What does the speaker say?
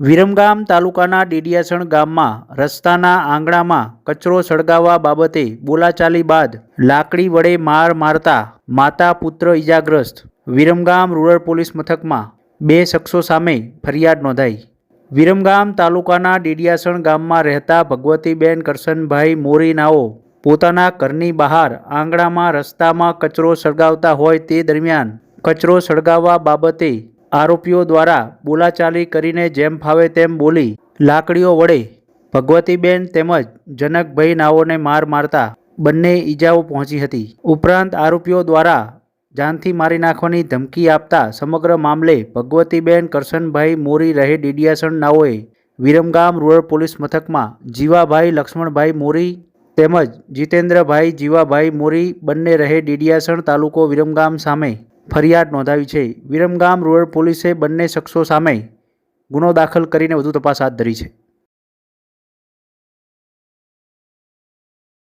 વિરમગામ તાલુકાના ડેડિયાસણ ગામમાં રસ્તાના આંગણામાં કચરો સળગાવવા બાબતે બોલાચાલી બાદ લાકડી વડે માર મારતા માતા પુત્ર ઇજાગ્રસ્ત વિરમગામ રૂરલ પોલીસ મથકમાં બે શખ્સો સામે ફરિયાદ નોંધાઈ. વિરમગામ તાલુકાના ડેડિયાસણ ગામમાં રહેતા ભગવતીબેન કરશનભાઈ મોરીનાઓ પોતાના ઘરની બહાર આંગણામાં રસ્તામાં કચરો સળગાવતા હોય તે દરમિયાન કચરો સળગાવવા બાબતે આરોપીઓ દ્વારા બોલાચાલી કરીને જેમ ફાવે તેમ બોલી લાકડીઓ વડે ભગવતીબેન તેમજ જનકભાઈ નાઓને માર મારતા બંને ઈજાઓ પહોંચી હતી. ઉપરાંત આરોપીઓ દ્વારા જાનથી મારી નાખવાની ધમકી આપતા સમગ્ર મામલે ભગવતીબેન કરશનભાઈ મોરી રહે ડીડિયાસણ નાઓએ વિરમગામ રૂરલ પોલીસ મથકમાં જીવાભાઈ લક્ષ્મણભાઈ મોરી તેમજ જીતેન્દ્રભાઈ જીવાભાઈ મોરી બંને રહે ડીડિયાસણ તાલુકો વિરમગામ સામે ફરિયાદ નોંધાવી છે. વિરમગામ રૂરલ પોલીસે બંને શખ્સો સામે ગુનો દાખલ કરીને વધુ તપાસ હાથ ધરી છે.